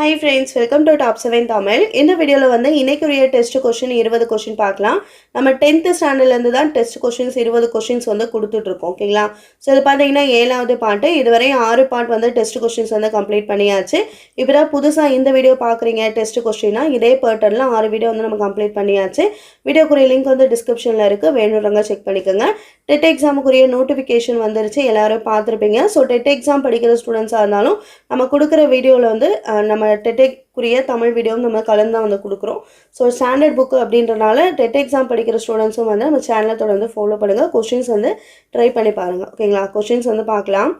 Hi friends welcome to top seven Tamil இந்த வீடியோவில் வந்து இன்னைக்குரிய டெஸ்ட் கொஷின் இருபது கொஷின் பார்க்கலாம். நம்ம டென்த்து ஸ்டாண்டர்ட்லேருந்து தான் டெஸ்ட் கொஷின்ஸ் இருபது கொஷின்ஸ் வந்து கொடுத்துட்ருக்கோம் ஓகேங்களா ஸோ இது பார்த்தீங்கன்னா ஏழாவது பாட்டு இதுவரை ஆறு பாட் வந்து டெஸ்ட் கொஷின்ஸ் வந்து கம்ப்ளீட் பண்ணியாச்சு. இப்போ தான் புதுசாக இந்த வீடியோ பார்க்குறீங்க டெஸ்ட் கொஷினா இதே பேட்டர்னில் ஆறு வீடியோ வந்து நம்ம கம்ப்ளீட் பண்ணியாச்சு. வீடியோக்குரிய லிங்க் வந்து டிஸ்கிரிப்ஷனில் இருக்குது வேணுறவங்க செக் பண்ணிக்கோங்க. டெட் எக்ஸாமுக்குரிய நோட்டிஃபிகேஷன் வந்துருச்சு எல்லாரும் பார்த்துருப்பீங்க. ஸோ டெட் எக்ஸாம் படிக்கிற ஸ்டூடெண்ட்ஸாக இருந்தாலும் நம்ம கொடுக்குற வீடியோவில் வந்து நம்ம நம்ம டெட்டெக்குரிய தமிழ் வீடியோவும் நம்ம கலந்து தான் வந்து கொடுக்குறோம். ஸோ ஸ்டாண்டர்ட் புக்கு அப்படின்றனால டெட் எக்ஸாம் படிக்கிற ஸ்டூடெண்ட்ஸும் வந்து நம்ம சேனலை தொடர்ந்து ஃபாலோ பண்ணுங்கள் கொஷின்ஸ் வந்து ட்ரை பண்ணி பாருங்கள் ஓகேங்களா கொஷின்ஸ் வந்து பார்க்கலாம்.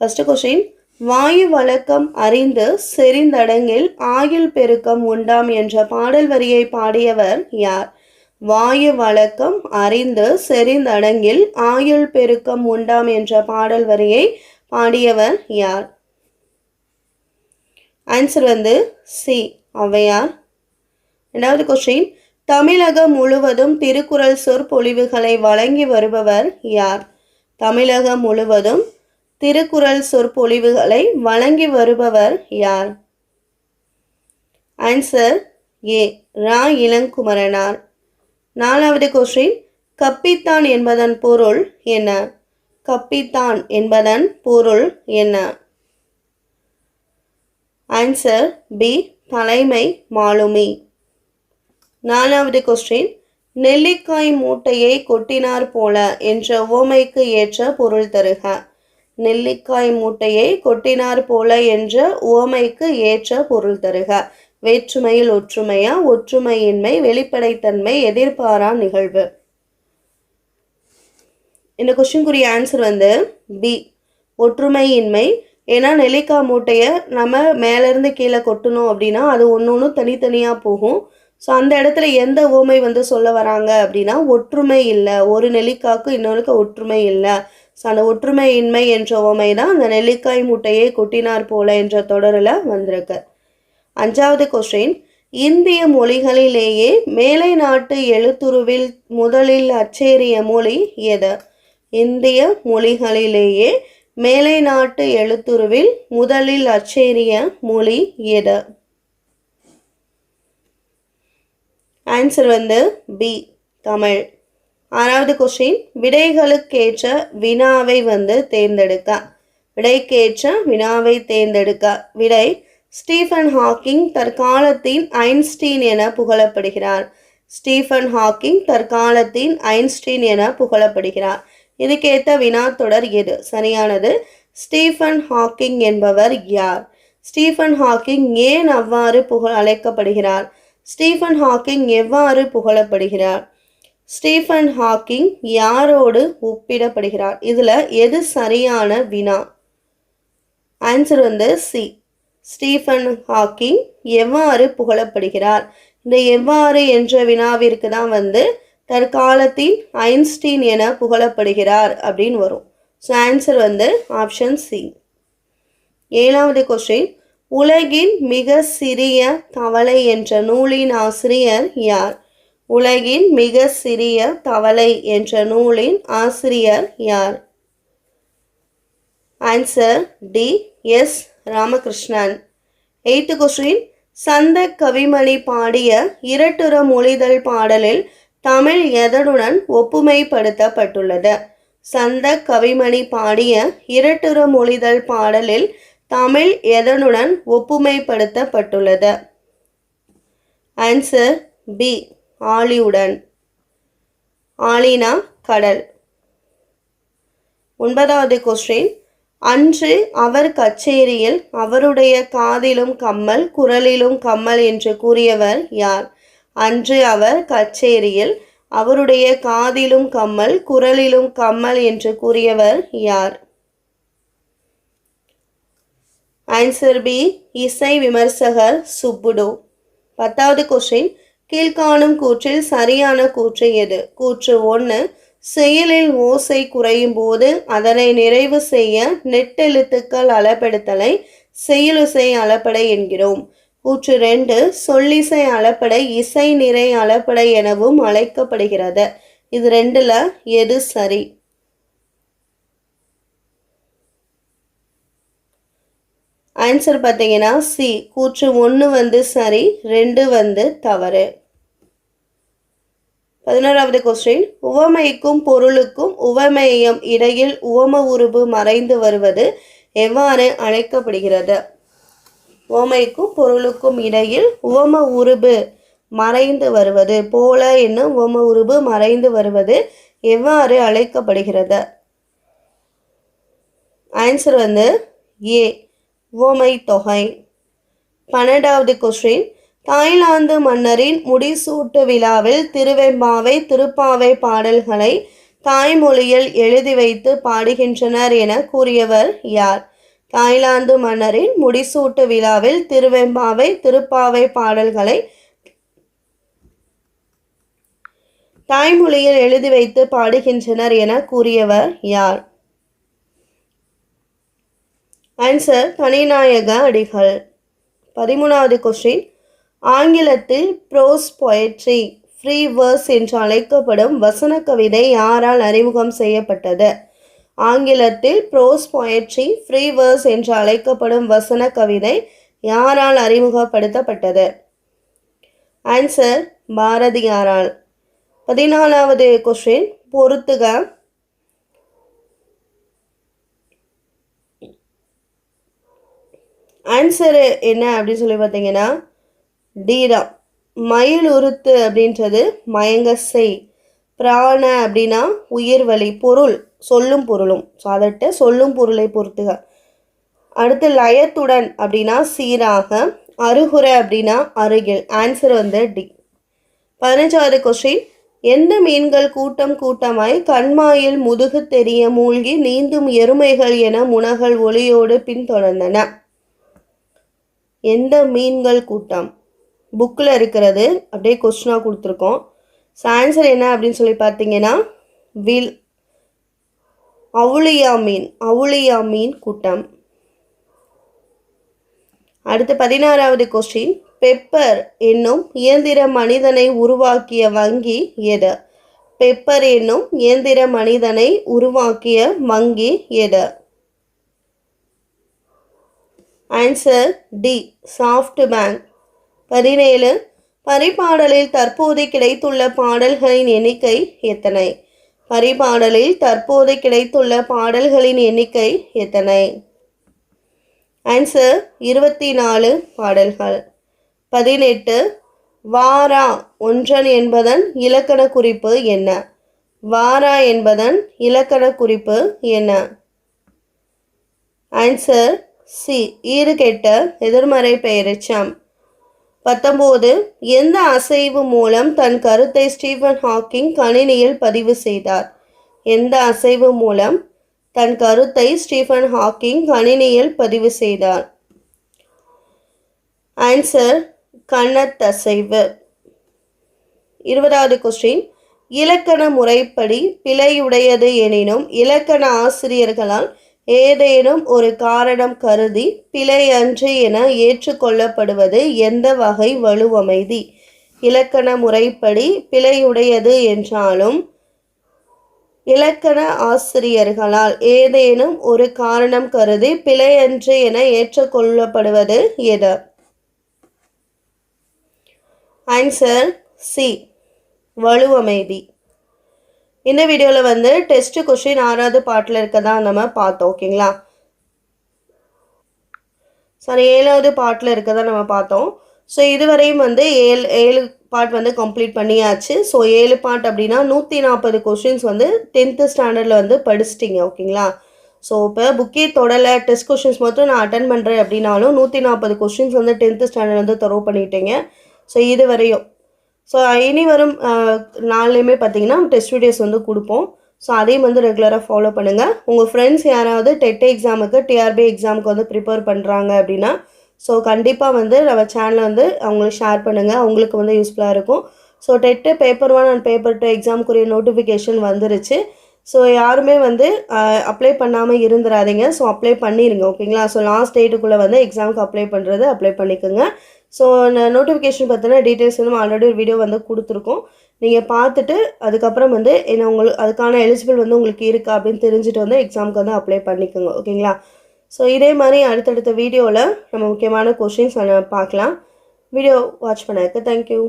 ஃபஸ்ட்டு கொஷின் வாயு வழக்கம் அறிந்து செறிந்தடங்கில் ஆயுள் பெருக்கம் உண்டாம் என்ற பாடல் வரியை பாடியவர் யார்? வாயு வழக்கம் அறிந்து செறிந்தடங்கில் ஆயுள் பெருக்கம் உண்டாம் என்ற பாடல் வரியை பாடியவர் யார்? ஆன்சர் வந்து சி ஔவையார் ரெண்டாவது கொஸ்டின் தமிழகம் முழுவதும் திருக்குறள் சொற்பொழிவுகளை வழங்கி வருபவர் யார்? தமிழகம் முழுவதும் திருக்குறள் சொற்பொழிவுகளை வழங்கி வருபவர் யார்? Answer A Ra. இளங்குமரனார். நாலாவது கொஸ்டின் கப்பித்தான் என்பதன் பொருள் என்ன? கப்பித்தான் என்பதன் பொருள் என்ன? ஆன்சர் பி தலைமை மாலுமி. நாலாவது கொஸ்டின் நெல்லிக்காய் மூட்டையை கொட்டினார் போல என்ற ஓமைக்கு ஏற்ற பொருள் தருக. நெல்லிக்காய் மூட்டையை கொட்டினார் போல என்ற ஓமைக்கு ஏற்ற பொருள் தருக. வேற்றுமையில் ஒற்றுமையா? ஒற்றுமையின்மை வெளிப்படைத்தன்மை எதிர்பாரா நிகழ்வு? இந்த கொஷின்குரிய ஆன்சர் வந்து பி ஒற்றுமையின்மை. ஏன்னா நெல்லிக்காய் மூட்டையை நம்ம மேலேருந்து கீழே கொட்டணும் அப்படின்னா அது ஒன்று ஒன்று தனித்தனியாக போகும். ஸோ அந்த இடத்துல எந்த ஓமை வந்து சொல்ல வராங்க அப்படின்னா ஒற்றுமை இல்லை. ஒரு நெல்லிக்காய்க்கு இன்னொருக்கு ஒற்றுமை இல்லை. ஸோ அந்த ஒற்றுமையின்மை என்ற ஓமை தான் அந்த நெல்லிக்காய் மூட்டையை கொட்டினார் போல என்ற தொடரில் வந்திருக்கு. அஞ்சாவது கொஸ்டின் இந்திய மொழிகளிலேயே மேலை நாட்டு எழுத்துருவில் முதலில் அச்சேறிய மொழி எது? இந்திய மொழிகளிலேயே மேலை நாட்டு எழுத்துருவில் முதலில் அச்சேறிய மொழி எது? ஆன்சர் வந்து பி தமிழ். ஆறாவது கொஸ்டின் விடைகளுக்கேற்ற வினாவை வந்து தேர்ந்தெடுக்க. விடைக்கேற்ற வினாவை தேர்ந்தெடுக்க. விடை ஸ்டீஃபன் ஹாக்கிங் தற்காலத்தின் ஐன்ஸ்டீன் என புகழப்படுகிறார். ஸ்டீஃபன் ஹாக்கிங் தற்காலத்தின் ஐன்ஸ்டீன் என புகழப்படுகிறார். இதுக்கேற்ற வினா தொடர் எது? சரியானது ஸ்டீஃபன் ஹாக்கிங் என்பவர் யார்? ஸ்டீஃபன் ஹாக்கிங் ஏன் அவ்வாறு புகழ் அழைக்கப்படுகிறார்? ஸ்டீஃபன் ஹாக்கிங் எவ்வாறு புகழப்படுகிறார்? ஸ்டீஃபன் ஹாக்கிங் யாரோடு ஒப்பிடப்படுகிறார்? இதில் எது சரியான வினா? ஆன்சர் வந்து சி. ஸ்டீஃபன் ஹாக்கிங் எவ்வாறு புகழப்படுகிறார்? இந்த எவ்வாறு என்ற வினாவிற்கு தான் வந்து தற்காலத்தின் ஐன்ஸ்டீன் என புகழப்படுகிறார் அப்படின்னு வரும். ஸோ ஆன்சர் வந்து ஆப்ஷன் சி ஏழாவது கொஸ்டின் உலகின் மிக சிறிய தவளை என்ற நூலின் ஆசிரியர் யார்? உலகின் மிக சிறிய தவளை என்ற நூலின் ஆசிரியர் யார்? Answer D S Ramakrishnan. Eighth question சந்த கவிமணி பாடிய இரட்டுற மொழிதல் பாடலில் தமிழ் எதனுடன் ஒப்புமைப்படுத்தப்பட்டுள்ளது? சந்த கவிமணி பாடிய இரட்டுற மொழிதல் பாடலில் தமிழ் எதனுடன் ஒப்புமைப்படுத்தப்பட்டுள்ளது? ஆன்சர் பி ஆலியுடன். ஆலினா கடல். ஒன்பதாவது கொஸ்டின் அன்று அவர் கச்சேரியில் அவருடைய காதிலும் கம்மல் குரலிலும் கம்மல் என்று கூறியவர் யார்? அன்று அவர் கச்சேரியில் அவருடைய காதிலும் கம்மல் குரலிலும் கம்மல் என்று கூறியவர் யார்? ஆன்சர் பி இசை விமர்சகர் சுப்புடோ. பத்தாவது கொஸ்டின் கீழ்காணும் கூற்றில் சரியான கூற்று எது? கூற்று ஒன்று செயலில் ஓசை குறையும் போது அதனை நிறைவு செய்ய நெட்டெழுத்துக்கள் அளபெடுத்தலை செயலிசை அளப்படை என்கிறோம். கூற்று ரெண்டு சொல்லிசை அளப்படை இசை நிறை அளப்படை எனவும் அழைக்கப்படுகிறது. இது ரெண்டுல எது சரி? ஆன்சர் பார்த்தீங்கன்னா சி. கூற்று ஒன்று வந்து சரி ரெண்டு வந்து தவறு. பதினோராவது கொஸ்டின் உவமைக்கும் பொருளுக்கும் உவமேயம் இடையில் உவம உருபு மறைந்து வருவது எவ்வாறு அழைக்கப்படுகிறது? உவமைக்கும் பொருளுக்கும் இடையில் உவம உருபு மறைந்து வருவது போல என்னும் உவம உருபு மறைந்து வருவது எவ்வாறு அழைக்கப்படுகிறது? ஆன்சர் வந்து ஏ உவமை தொகை. பன்னெண்டாவது கொஸ்டின் தாய்லாந்து மன்னரின் முடிசூட்டு விழாவில் திருவெம்பாவை திருப்பாவை பாடல்களை தாய்மொழியில் எழுதி வைத்து பாடுகின்றனர் என கூறியவர் யார்? தாய்லாந்து மன்னரின் முடிசூட்டு விழாவில் திருவெம்பாவை திருப்பாவை பாடல்களை தாய்மொழியில் எழுதி வைத்து பாடுகின்றனர் என கூறியவர் யார்? ஆன்சர் தனிநாயக அடிகள். பதிமூணாவது கொஸ்டின் ஆங்கிலத்தில் ப்ரோஸ் பொயட்ரி ஃப்ரீ வேர்ஸ் என்று அழைக்கப்படும் வசன கவிதை யாரால் அறிமுகம் செய்யப்பட்டது? ஆங்கிலத்தில் ப்ரோஸ் பொயட்ரி ஃப்ரீ வேர்ஸ் என்று அழைக்கப்படும் வசன கவிதை யாரால் அறிமுகப்படுத்தப்பட்டது? ஆன்சர் பாரதியாரால். பதினாலாவது கொஸ்டின் பொறுத்துக. ஆன்சரு என்ன அப்படின்னு சொல்லி பார்த்தீங்கன்னா டீரம் மயில் உருத்து அப்படின்றது மயங்க செய் பிராண அப்படின்னா உயிர் வழி பொருள் சொல்லும் பொருளும். ஸோ அதட்ட சொல்லும் பொருளை பொறுத்துக அடுத்து லயத்துடன் அப்படின்னா சீராக அருகுறை அப்படின்னா அருகில். ஆன்சர் வந்து டி பதினஞ்சாவது கொஸ்டின் எந்த மீன்கள் கூட்டம் கூட்டமாய் கண்மாயில் முதுகு தெரிய மூழ்கி நீந்தும் எருமைகள் என முனகள் ஒளியோடு பின்தொடர்ந்தன? எந்த மீன்கள் கூட்டம்? புக்கில் இருக்கிறது. அப்படியே கொஸ்டினாக கொடுத்துருக்கோம். ஸோ ஆன்சர் என்ன அப்படின்னு சொல்லி பார்த்தீங்கன்னா வில் அவுளியா மீன் அவுளியா மீன் கூட்டம். அடுத்து பதினாறாவது கொஸ்டின் பெப்பர் என்னும் இயந்திர மனிதனை உருவாக்கிய வங்கி எது? பெப்பர் என்னும் இயந்திர மனிதனை உருவாக்கிய வங்கி எது? ஆன்சர் டி சாஃப்ட் பேங்க் பதினேழு. பரிபாடலில் தற்போது கிடைத்துள்ள பாடல்களின் எண்ணிக்கை எத்தனை? பரிபாடலில் தற்போது கிடைத்துள்ள பாடல்களின் எண்ணிக்கை எத்தனை? ஆன்சர் இருபத்தி நாலு பாடல்கள். பதினெட்டு. வாரா ஒன்றன் என்பதன் இலக்கண குறிப்பு என்ன? வாரா என்பதன் இலக்கண குறிப்பு என்ன? Answer C. ஈறுகெட்ட எதிர்மறை பெயரிச்சம். பத்தொம்போது எந்த அசைவு மூலம் தன் கருத்தை ஸ்டீஃபன் ஹாக்கிங் கணினியில் பதிவு செய்தார்? எந்த அசைவு மூலம் தன் கருத்தை ஸ்டீஃபன் ஹாக்கிங் கணினியில் பதிவு செய்தார்? ஆன்சர் கண்ணத்தசைவு. இருபதாவது கொஸ்டின் இலக்கண முறைப்படி பிழையுடையது எனினும் இலக்கண ஆசிரியர்களால் ஏதேனும் ஒரு காரணம் கருதி பிழை அன்று என ஏற்றுக்கொள்ளப்படுவது எந்த வகை வலுவமைதி? இலக்கண முறைப்படி பிழையுடையது என்றாலும் இலக்கண ஆசிரியர்களால் ஏதேனும் ஒரு காரணம் கருதி பிழையன்று என ஏற்றுக்கொள்ளப்படுவது எது? ஆன்சர் சி வலுவமைதி. இந்த வீடியோவில் வந்து டெஸ்ட் கொஷின் ஆறாவது பாட்டில் இருக்கதா நம்ம பார்த்தோம் ஓகேங்களா? சாரி ஏழாவது பாட்டில் இருக்கதா நம்ம பார்த்தோம். ஸோ இதுவரையும் வந்து ஏழு ஏழு பார்ட் வந்து கம்ப்ளீட் பண்ணியாச்சு. ஸோ ஏழு பார்ட் அப்படின்னா நூற்றி நாற்பது கொஷின்ஸ் வந்து டென்த்து ஸ்டாண்டர்டில் வந்து படிச்சிட்டிங்க ஓகேங்களா? ஸோ இப்போ புக்கே தொடலை டெஸ்ட் கொஷின்ஸ் மட்டும் நான் அட்டன் பண்ணுறேன் அப்படின்னாலும் நூற்றி நாற்பது கொஷின்ஸ் வந்து டென்த்து ஸ்டாண்டர்ட் வந்து தரவு பண்ணிட்டீங்க. ஸோ இது வரையும் ஸோ இனி வரும் நாள்லேயுமே பார்த்தீங்கன்னா டெஸ்ட் வீடியோஸ் வந்து கொடுப்போம். ஸோ அதையும் வந்து ரெகுலராக ஃபாலோ பண்ணுங்கள் உங்கள் ஃப்ரெண்ட்ஸ் யாராவது டெட் எக்ஸாமுக்கு டிஆர்பி எக்ஸாமுக்கு வந்து ப்ரிப்பேர் பண்ணுறாங்க அப்படின்னா ஸோ கண்டிப்பாக வந்து நம்ம சேனலை வந்து அவங்களுக்கு ஷேர் பண்ணுங்கள் அவங்களுக்கு வந்து யூஸ்ஃபுல்லாக இருக்கும். So TET paper one and paper two எக்ஸாமுக்குரிய notification வந்துருச்சு. ஸோ யாருமே வந்து அப்ளை பண்ணாமல் இருந்துடாதீங்க ஸோ அப்ளை பண்ணிடுங்க ஓகேங்களா ஸோ லாஸ்ட் டேட்டுக்குள்ளே வந்து எக்ஸாமுக்கு அப்ளை பண்ணுறது அப்ளை பண்ணிக்கோங்க. ஸோ நோட்டிஃபிகேஷன் பற்றின டீட்டெயில்ஸ் வந்து ஆல்ரெடி ஒரு வீடியோ வந்து கொடுத்துருக்கோம். நீங்கள் பார்த்துட்டு அதுக்கப்புறம் வந்து என்ன உங்களுக்கு அதுக்கான எலிஜிபிள் வந்து உங்களுக்கு இருக்கா அப்படின்னு தெரிஞ்சுட்டு வந்து எக்ஸாமுக்கு வந்து அப்ளை பண்ணிக்கோங்க ஓகேங்களா ஸோ இதே மாதிரி அடுத்தடுத்த வீடியோவில் நம்ம முக்கியமான கொஷின்ஸ் பார்க்கலாம். வீடியோ வாட்ச் பண்ணதுக்கு தேங்க்யூ